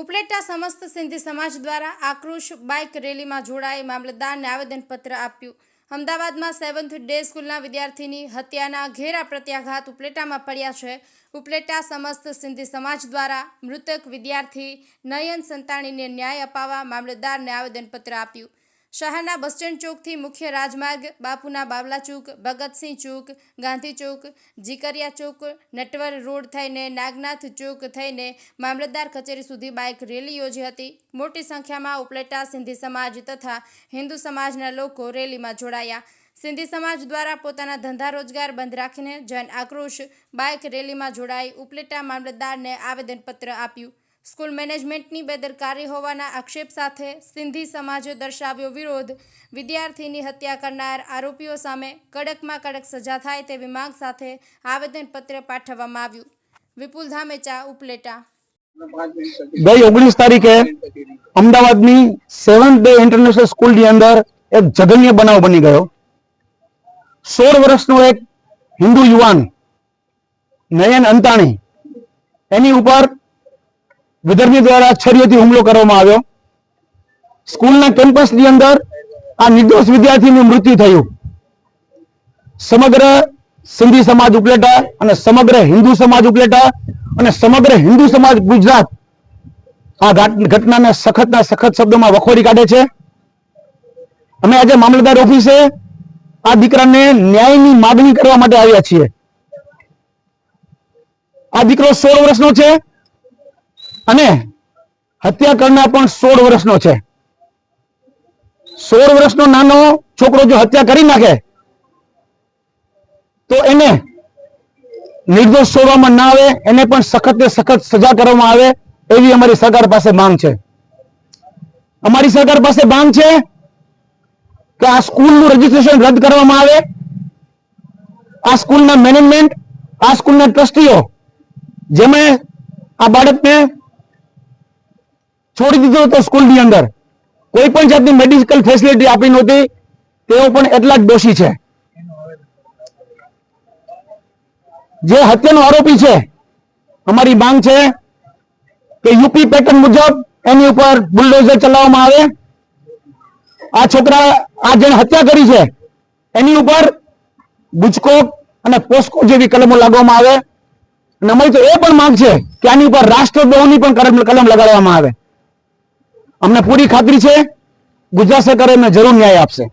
ઉપલેટા સમસ્ત સિંધી સમાજ દ્વારા આક્રોશ બાઇક રેલીમાં જોડાઈ મામલતદારને આવેદનપત્ર આપ્યું. અમદાવાદમાં સેવન્થ ડે સ્કૂલના વિદ્યાર્થીની હત્યાના ઘેરા પ્રત્યાઘાત ઉપલેટામાં પડ્યા છે. ઉપલેટા સમસ્ત સિંધી સમાજ દ્વારા મૃતક વિદ્યાર્થી નયન સંતાણીને ન્યાય અપાવવા મામલતદારને આવેદનપત્ર આપ્યું. શહેરના બસ સ્ટેન્ડ ચોકથી મુખ્ય રાજમાર્ગ, બાપુના બાવલા ચોક, ભગતસિંહ ચોક, ગાંધી ચોક, જીકરિયા ચોક, નટવર રોડ થઈને નાગનાથ ચોક થઈને મામલતદાર કચેરી સુધી બાઇક રેલી યોજી હતી. મોટી સંખ્યામાં ઉપલેટા, સિંધી સમાજ તથા હિન્દુ સમાજના લોકો રેલીમાં જોડાયા. સિંધી સમાજ દ્વારા પોતાના ધંધા રોજગાર બંધ રાખીને જન આક્રોશ બાઇક રેલીમાં જોડાઈ ઉપલેટા મામલતદારને આવેદનપત્ર આપ્યું. સ્કૂલ મેનેજમેન્ટની બેદરકારી હોવાના આક્ષેપ સાથે સિંધી સમાજે દર્શાવ્યો વિરોધ. વિદ્યાર્થીની હત્યા કરનાર આરોપીઓ સામે કડકમાં કડક સજા થાય તેવી માંગ સાથે આવેદનપત્ર પાઠવવામાં આવ્યું. વિપુલ ધામેચા, ઉપલેટા. ગઈ ઓગણીસ તારીખે અમદાવાદની સેવન્થ ડે ઇન્ટરનેશનલ સ્કૂલની અંદર એક જઘન્ય બનાવ બની ગયો. સોળ વર્ષનો એક હિન્દુ યુવાન, નયન અંતાણી, એની ઉપર વિધર્મી દ્વારા છરીઓથી હુમલો કરવામાં આવ્યો. સ્કૂલના કેમ્પસની અંદર આ નિર્દોષ વિદ્યાર્થીનું મૃત્યુ થયું. સમગ્ર સિંધી સમાજ ઉપલેટા અને સમગ્ર હિન્દુ સમાજ ઉપલેટા અને સમગ્ર હિન્દુ સમાજ ગુજરાત આ ઘાટ- ઘટનાને સખતના સખત શબ્દોમાં વખોડી કાઢે છે. અમે આજે મામલતદાર ઓફિસે આ દીકરાને ન્યાયની માગણી કરવા માટે આવ્યા છીએ. આ દીકરો સોળ વર્ષનો છે. અને હત્યા કરનાર પણ સોળ વર્ષનો છે. સોળ વર્ષનો નાનો છોકરો જો હત્યા કરી નાખે, તો એને નિર્દોષ છોડવામાં ના આવે, એને પણ સખત સખત સજા કરવામાં આવે એવી અમારી સરકાર પાસે માંગ છે. અમારી સરકાર પાસે માંગ છે કે આ સ્કૂલનું રજીસ્ટ્રેશન રદ કરવામાં આવે, આ સ્કૂલના મેનેજમેન્ટ, આ સ્કૂલના ટ્રસ્ટીઓ, જેમણે આ બાળકને છોડી દીધો હતો સ્કૂલની અંદર. કોઈ પણ જાતની મેડિકલ ફેસિલિટી આપી નહોતી. તેઓ પણ એટલા જ દોષી છે. જે હત્યાનો આરોપી છે, અમારી માંગ છે કે યુપી પેટર્ન મુજબ એની ઉપર બુલડોઝર ચલાવવામાં આવે. આ છોકરા, આ જેને હત્યા કરી છે, એની ઉપર ગુજકો અને પોસ્કો જેવી કલમો લાગવામાં આવે. અને અમારી તો એ પણ માંગ છે કે આની ઉપર રાષ્ટ્રદ્રોહની પણ કલમ કલમ લગાડવામાં આવે. અમને પૂરી ખાતરી છે? ગુજરાત સરકાર એમને જરૂર ન્યાય આપશે.